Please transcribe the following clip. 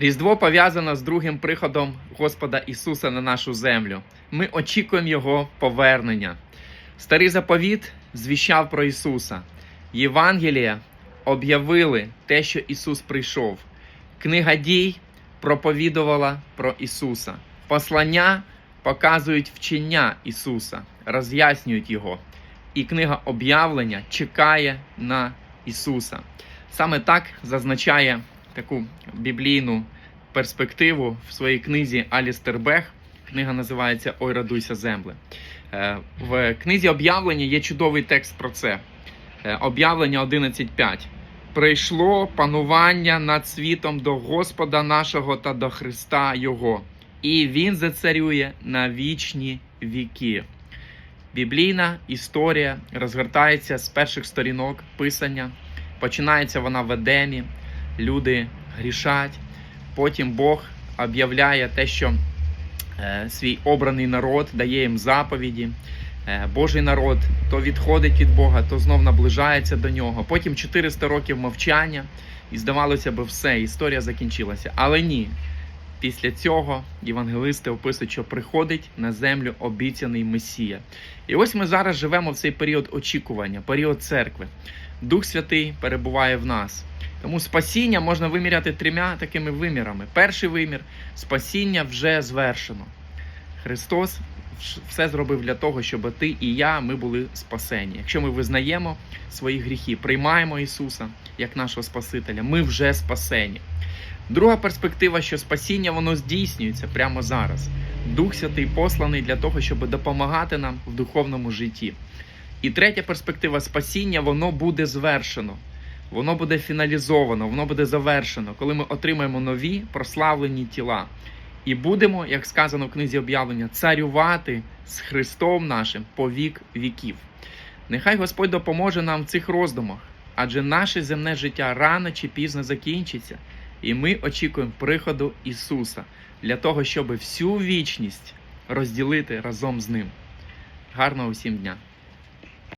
Різдво пов'язано з другим приходом Господа Ісуса на нашу землю. Ми очікуємо Його повернення. Старий заповіт звіщав про Ісуса. Євангелія об'явили те, що Ісус прийшов. Книга дій проповідувала про Ісуса. Послання показують вчення Ісуса, роз'яснюють Його. І книга об'явлення чекає на Ісуса. Саме так зазначає таку біблійну перспективу в своїй книзі Алістер Бех. Книга називається Ой, радуйся, земле. Е, В книзі об'явлення є чудовий текст про це. Е, Об'явлення 11.5. Прийшло панування над світом до Господа нашого та до Христа Його, і Він зацарює на вічні віки. Біблійна історія розгортається з перших сторінок писання. Починається вона в Едемі, люди грішать. Потім Бог об'являє те, що е, свій обраний народ дає їм заповіді. Е, Божий народ то відходить від Бога, то знов наближається до нього. Потім 400 років мовчання, і здавалося би, все, історія закінчилася. Але ні. Після цього євангелисти описують, що приходить на землю обіцяний Месія. І ось ми зараз живемо в цей період очікування, період церкви. Дух Святий перебуває в нас. Тому спасіння можна виміряти трьома такими вимірами. Перший вимір спасіння вже звершено. Христос все зробив для того, щоб ти і я ми були спасені. Якщо ми визнаємо свої гріхи, приймаємо Ісуса як нашого Спасителя, ми вже спасені. Друга перспектива, що спасіння воно здійснюється прямо зараз. Дух Святий посланий для того, щоб допомагати нам в духовному житті. І третя перспектива спасіння, воно буде звершено, воно буде фіналізовано, воно буде завершено, коли ми отримаємо нові прославлені тіла. І будемо, як сказано в книзі об'явлення, царювати з Христом нашим по вік віків. Нехай Господь допоможе нам в цих роздумах, адже наше земне життя рано чи пізно закінчиться, і ми очікуємо приходу Ісуса для того, щоб всю вічність розділити разом з Ним. Гарного усім дня!